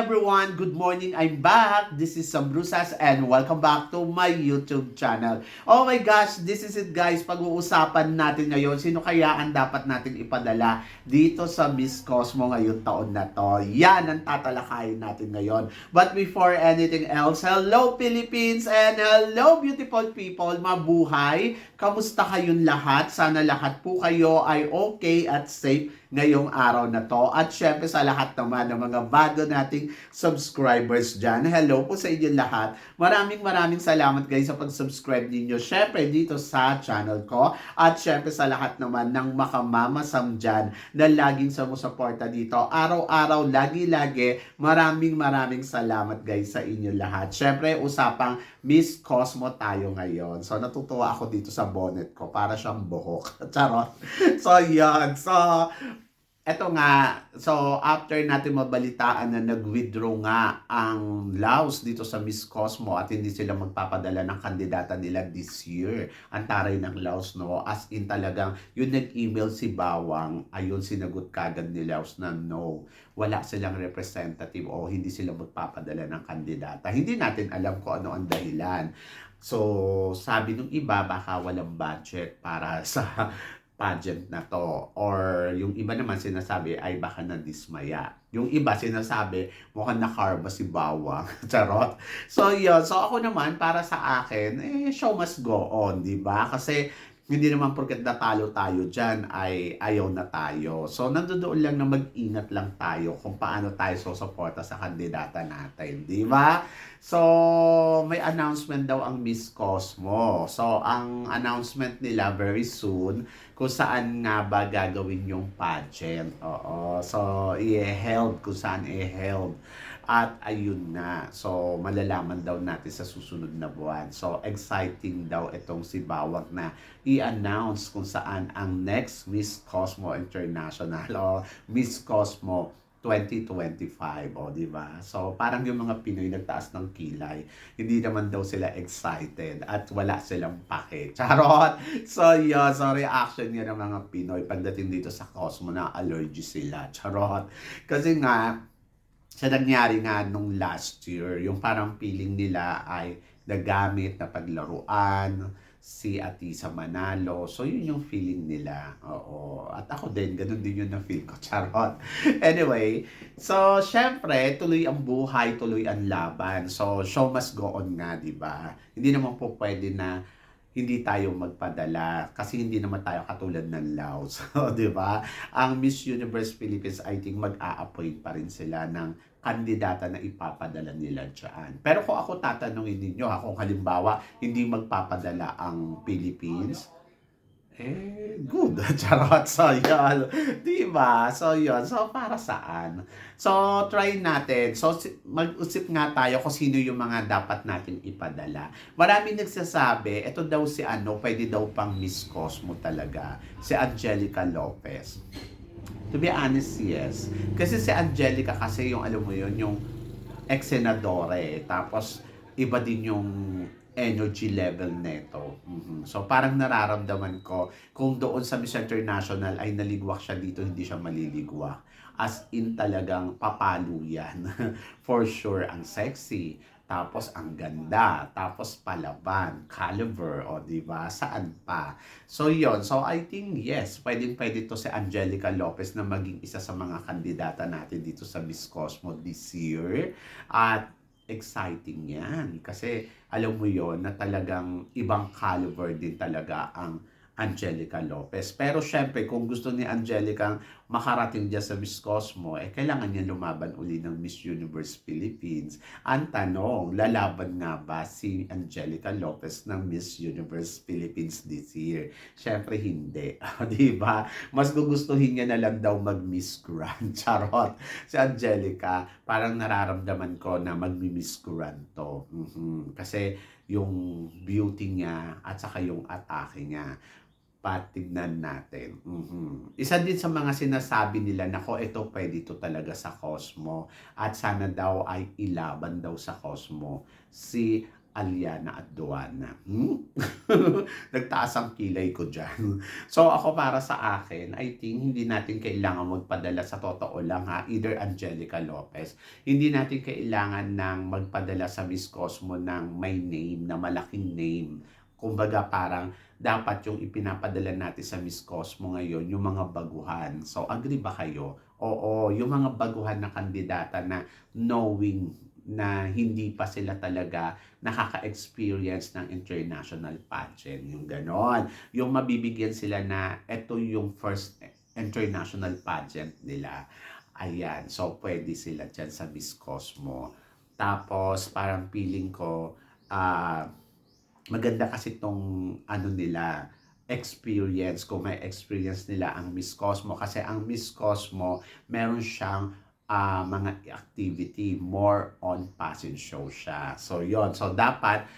Everyone! Good morning! I'm back! This is Sam Brusas and welcome back to my YouTube channel. Oh my gosh! This is it guys! Pag-uusapan natin ngayon, sino kaya ang dapat natin ipadala dito sa Miss Cosmo ngayong taon na to. Yan ang tatalakayin natin ngayon. But before anything else, hello Philippines and hello beautiful people! Mabuhay! Kamusta kayong lahat? Sana lahat po kayo ay okay at safe ngayong araw na to. At syempre sa lahat naman ng mga bago nating subscribers dyan. Hello po sa inyo lahat. Maraming maraming salamat guys sa pag-subscribe ninyo. Syempre dito sa channel ko. At syempre sa lahat naman ng makamamasam dyan na laging sumusuporta dito. Araw-araw, lagi-lagi. Maraming maraming salamat guys sa inyo lahat. Syempre usapang Miss Cosmo tayo ngayon. So natutuwa ako dito sa bonnet ko para siyang buhok. Charot. So yan. So eto nga, so after natin mabalitaan na nag-withdraw nga ang Laos dito sa Miss Cosmo at hindi sila magpapadala ng kandidata nila this year. Ang taray ng Laos, no? As in talagang, yung nag-email si Bawang, ayun sinagot kagad ni Laos na no, wala silang representative o hindi sila magpapadala ng kandidata. Hindi natin alam kung ano ang dahilan. So, sabi nung iba, baka walang budget para sa pageant na to. Or yung iba naman sinasabi ay baka na-dismaya. Yung iba sinasabi mukhang nakarba si Bawang. Charot. So yun. So ako naman para sa akin, eh show must go on, di ba? Kasi hindi naman porket natalo tayo dyan ay ayaw na tayo. So, nandoon lang na mag-ingat lang tayo kung paano tayo susuporta sa kandidata natin. Di ba? So, may announcement daw ang Miss Cosmo. So, ang announcement nila very soon kung saan nga ba gagawin yung pageant. Oo. So, i-held kung saan i-held. At ayun na. So, malalaman daw natin sa susunod na buwan. So, exciting daw itong si Bawang na i-announce kung saan ang next Miss Cosmo International o Miss Cosmo 2025, o di ba? So, parang yung mga Pinoy nagtaas ng kilay, hindi naman daw sila excited at wala silang pake. Charot! So, yun, so reaction niya ng mga Pinoy pagdating dito sa Cosmo na allergy sila. Charot! Kasi nga, sa nangyari nga nung last year, yung parang feeling nila ay nagamit na paglaruan, si Atisa Manalo. So, yun yung feeling nila. Oo. At ako din, ganun din yun na feel ko. Charot. Anyway, so, syempre, tuloy ang buhay, tuloy ang laban. So, show must go on nga, di ba? Hindi naman po pwede na hindi tayo magpadala kasi hindi naman tayo katulad ng Laos. So, di ba? Ang Miss Universe Philippines, I think mag-a-appoint pa rin sila ng kandidata na ipapadala nila dyan. Pero kung ako tatanungin ninyo, ha, kung halimbawa hindi magpapadala ang Philippines, eh, good. Charot. So, yun. Diba? So, yun. So, para saan? So, try natin. So, si- mag-usip nga tayo kung sino yung mga dapat natin ipadala. Marami nagsasabi, ito daw si ano, pwede daw pang Miss Cosmo talaga. Si Angelica Lopez. To be honest, yes. Kasi si Angelica kasi yung, alam mo yun, yung ex-senadore. Tapos, iba din yung energy level neto. Mhm. So parang nararamdaman ko kung doon sa Miss International ay naligwak siya dito, hindi siya maliligwak. As in talagang papalo yan. For sure, ang sexy. Tapos ang ganda, tapos palaban, caliber, o di ba? Saan pa? So yon So I think yes, pwedeng pwede to si Angelica Lopez na maging isa sa mga kandidata natin dito sa Miss Cosmo this year. At exciting yan. Kasi alam mo yon na talagang ibang caliber din talaga ang Angelica Lopez. Pero syempre, kung gusto ni Angelica makarating dyan sa Miss Cosmo, eh kailangan niya lumaban uli ng Miss Universe Philippines. Ang tanong, lalaban nga ba si Angelica Lopez ng Miss Universe Philippines this year? Syempre, hindi. Di ba? Mas gugustuhin niya na lang daw mag-Miss Grand. Charot. Si Angelica, parang nararamdaman ko na mag-Miss Grand to. Mhm. Kasi yung beauty niya at saka yung atake niya patignan natin. Mhm. Isa din sa mga sinasabi nila na ko ito pwede ito talaga sa Cosmo at sana daw ay ilaban daw sa Cosmo si Aliana at Duana. Hmm? Nagtaas ang kilay ko dyan. So ako para sa akin, I think hindi natin kailangan magpadala sa totoo lang ha, either Angelica Lopez. Hindi natin kailangan ng magpadala sa Miss Cosmo ng may name, na malaking name. Kumbaga parang dapat yung ipinapadala natin sa Miss Cosmo ngayon, yung mga baguhan. So agree ba kayo? Oo, yung mga baguhan na kandidata na knowing na hindi pa sila talaga nakaka-experience ng international pageant. Yung ganon. Yung mabibigyan sila na ito yung first international pageant nila. Ayan. So, pwede sila dyan sa Miss Cosmo. Tapos, parang feeling ko, ah, maganda kasi tong ano nila, experience, kung may experience nila ang Miss Cosmo. Kasi ang Miss Cosmo, meron siyang ah, mga activity, more on fashion show siya. So, yon So, dapat,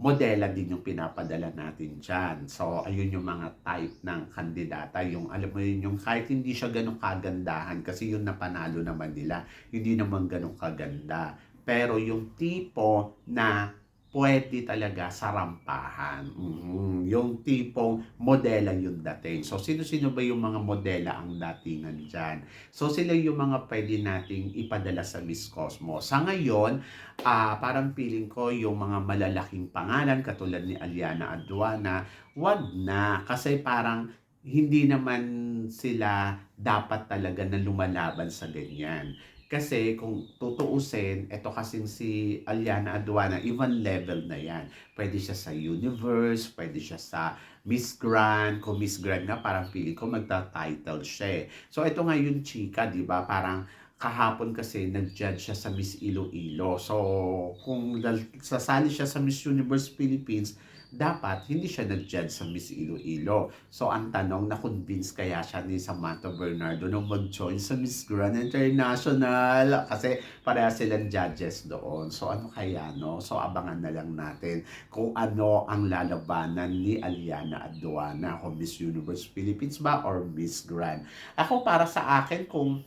modela din yung pinapadala natin dyan. So, ayun yung mga type ng kandidata. Yung, alam mo yun, yung kahit hindi siya ganun kagandahan, kasi yun napanalo naman nila, hindi naman ganun kaganda. Pero yung tipo na pwede talaga sa rampahan. Mhm. Yung tipong modela yung dating. So, sino-sino ba yung mga modela ang datingan dyan? So, sila yung mga pwede nating ipadala sa Miss Cosmo. Sa ngayon, ah parang feeling ko yung mga malalaking pangalan, katulad ni Aliana Aduana, wag na. Kasi parang hindi naman sila dapat talaga na lumalaban sa ganyan. Kasi kung tutuusin, ito kasing si Aliana Aduana, even level na yan. Pwede siya sa Universe, pwede siya sa Miss Grand. Kung Miss Grand nga, parang feeling ko magta-title siya eh. So ito nga yung chika, di ba? Parang kahapon kasi nag-judge siya sa Miss Iloilo. So kung sasali siya sa Miss Universe Philippines, dapat hindi siya nag-judge sa Miss Iloilo. So ang tanong, na-convince kaya siya ni Samantha Bernardo na mag-join sa Miss Grand International kasi pareha silang judges doon. So ano kaya no? So abangan na lang natin kung ano ang lalabanan ni Aliana Aduana kung Miss Universe Philippines ba or Miss Grand. Ako para sa akin kung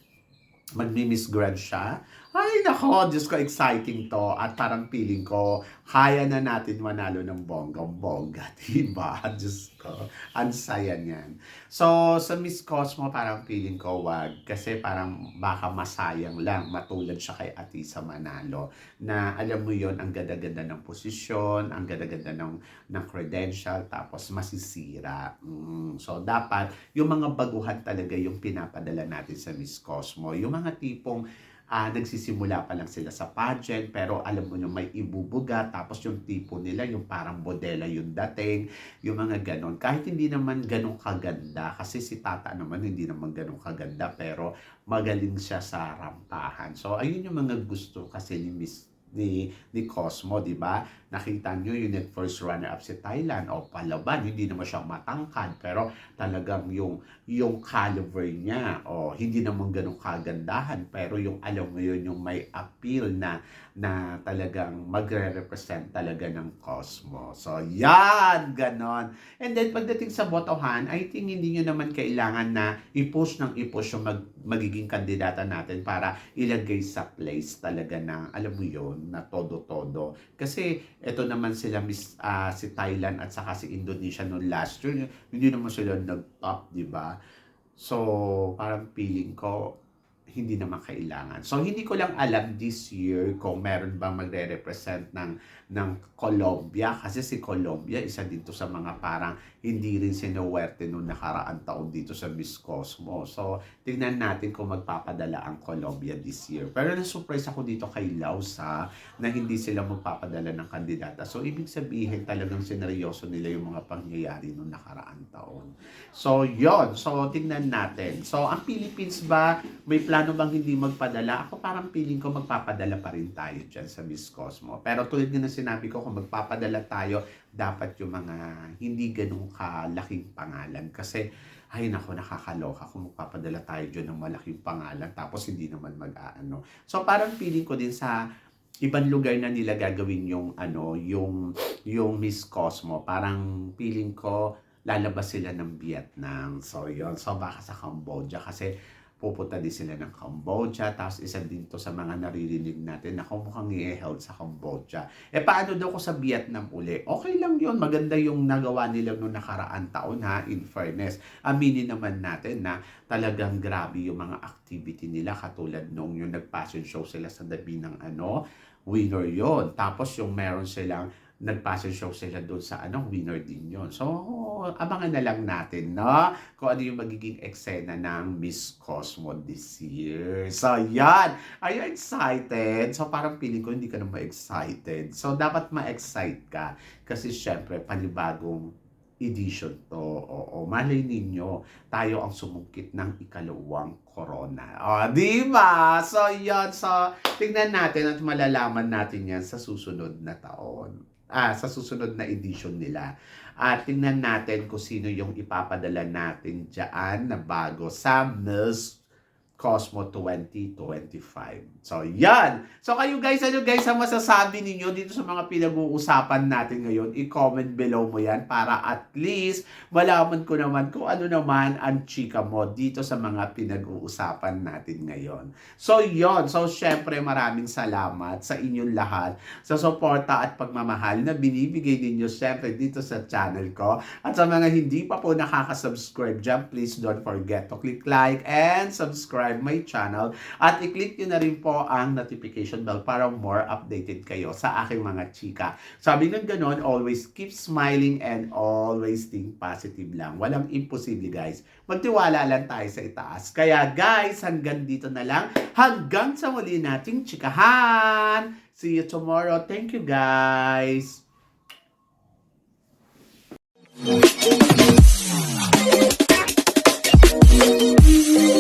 magmi-Miss Grand siya, ay nako, Diyos ko, exciting to. At parang feeling ko, kaya na natin manalo ng bonggang-bongga. Diba? Diyos ko, ang saya niyan. So, sa Miss Cosmo, parang feeling ko wag. Kasi parang baka masayang lang. Matulad siya kay Atisa Manalo. Na alam mo yon ang ganda-ganda ng posisyon, ang ganda-ganda ng, ng credential, tapos masisira. Mm, so, dapat, yung mga baguhan talaga yung pinapadala natin sa Miss Cosmo. Yung mga tipong ah nagsisimula pa lang sila sa pageant pero alam mo yung may ibubuga tapos yung tipo nila yung parang modela yung dating yung mga ganon. Kahit hindi naman ganon kaganda kasi si Tata naman hindi naman ganon kaganda pero magaling siya sa rampahan. So ayun yung mga gusto kasi ni Miss ni ni Cosmo, di ba? Nakita niyo yun yung first runner up si Thailand o palaban, hindi naman siya matangkad pero talagang yung yung caliber niya o hindi naman ganun kagandahan pero yung alam mo yun yung may appeal na na talagang magre-represent talaga ng Cosmo. So, yan! Ganon. And then, pagdating sa botohan, I think hindi nyo naman kailangan na i-push ng i-push yung mag, magiging kandidata natin para ilagay sa place talaga na, alam mo yun, na todo-todo. Kasi, ito naman sila, Miss, ah, si Thailand at saka si Indonesia noong last year, hindi naman sila nag-top, di ba? So, parang feeling ko, hindi naman kailangan. So, hindi ko lang alam this year kung meron bang magre-represent ng, ng Colombia. Kasi si Colombia, isa dito sa mga parang hindi rin sinuwerte noong nakaraan taon dito sa Miss Cosmo. So, tingnan natin kung magpapadala ang Colombia this year. Pero na-surprise ako dito kay Lausa na hindi sila magpapadala ng kandidata. So, ibig sabihin talagang sineryoso nila yung mga pangyayari noong nakaraan taon. So, yon So, tingnan natin. So, ang Philippines ba, may plano bang hindi magpadala? Ako parang feeling ko magpapadala pa rin tayo dyan sa Miss Cosmo. Pero tulad nga na sinabi ko, kung magpapadala tayo, dapat yung mga hindi ganun kalaking pangalan. Kasi, ay nako, nakakaloka kung magpapadala tayo dyan ng malaking pangalan tapos hindi naman mag-aano. So, parang feeling ko din sa ibang lugar na nila gagawin yung ano, yung yung Miss Cosmo. Parang feeling ko lalabas sila ng Vietnam. So, yon So, baka sa Cambodia kasi pupunta din sila ng Cambodia. Tapos isa din to sa mga naririnig natin na kumukhang i-held sa Cambodia. E paano daw ko sa Vietnam uli? Okay lang yun. Maganda yung nagawa nila noong nakaraan taon ha, in fairness. Aminin naman natin na talagang grabe yung mga activity nila katulad nung yung nag-passion show sila sa dabi ng ano, winner yon Tapos yung meron silang nag-passion show sila doon sa ano, winner din yon So, abangan na lang natin, no? Kung ano yung magiging eksena ng Miss Cosmo this year. So, yan! Are you excited? So, parang feeling ko hindi ka na ma-excited. So, dapat ma-excite ka. Kasi, syempre, panibagong edition to. Oo, malay ninyo, tayo ang sumungkit ng ikalawang corona. O, di ba? So, yan. So, tingnan natin at malalaman natin yan sa susunod na taon. Ah, sa susunod na edition nila. At tingnan natin kung sino yung ipapadala natin dyan na bago sa Miss Cosmo 2025. So, yan! So, kayo guys, ano guys ang masasabi ninyo dito sa mga pinag-uusapan natin ngayon? I-comment below mo yan para at least malaman ko naman kung ano naman ang chika mo dito sa mga pinag-uusapan natin ngayon. So, yon So, syempre, maraming salamat sa inyong lahat sa suporta at pagmamahal na binibigay ninyo syempre dito sa channel ko. At sa mga hindi pa po nakaka-subscribe dyan, please don't forget to click like and subscribe my channel at i-click nyo na rin po ang notification bell para more updated kayo sa aking mga chika. Sabi ng ganon, always keep smiling and always think positive lang. Walang imposible guys. Magtiwala lang tayo sa itaas. Kaya guys, hanggang dito na lang. Hanggang sa muli nating chikahan. See you tomorrow. Thank you guys. Thank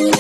you.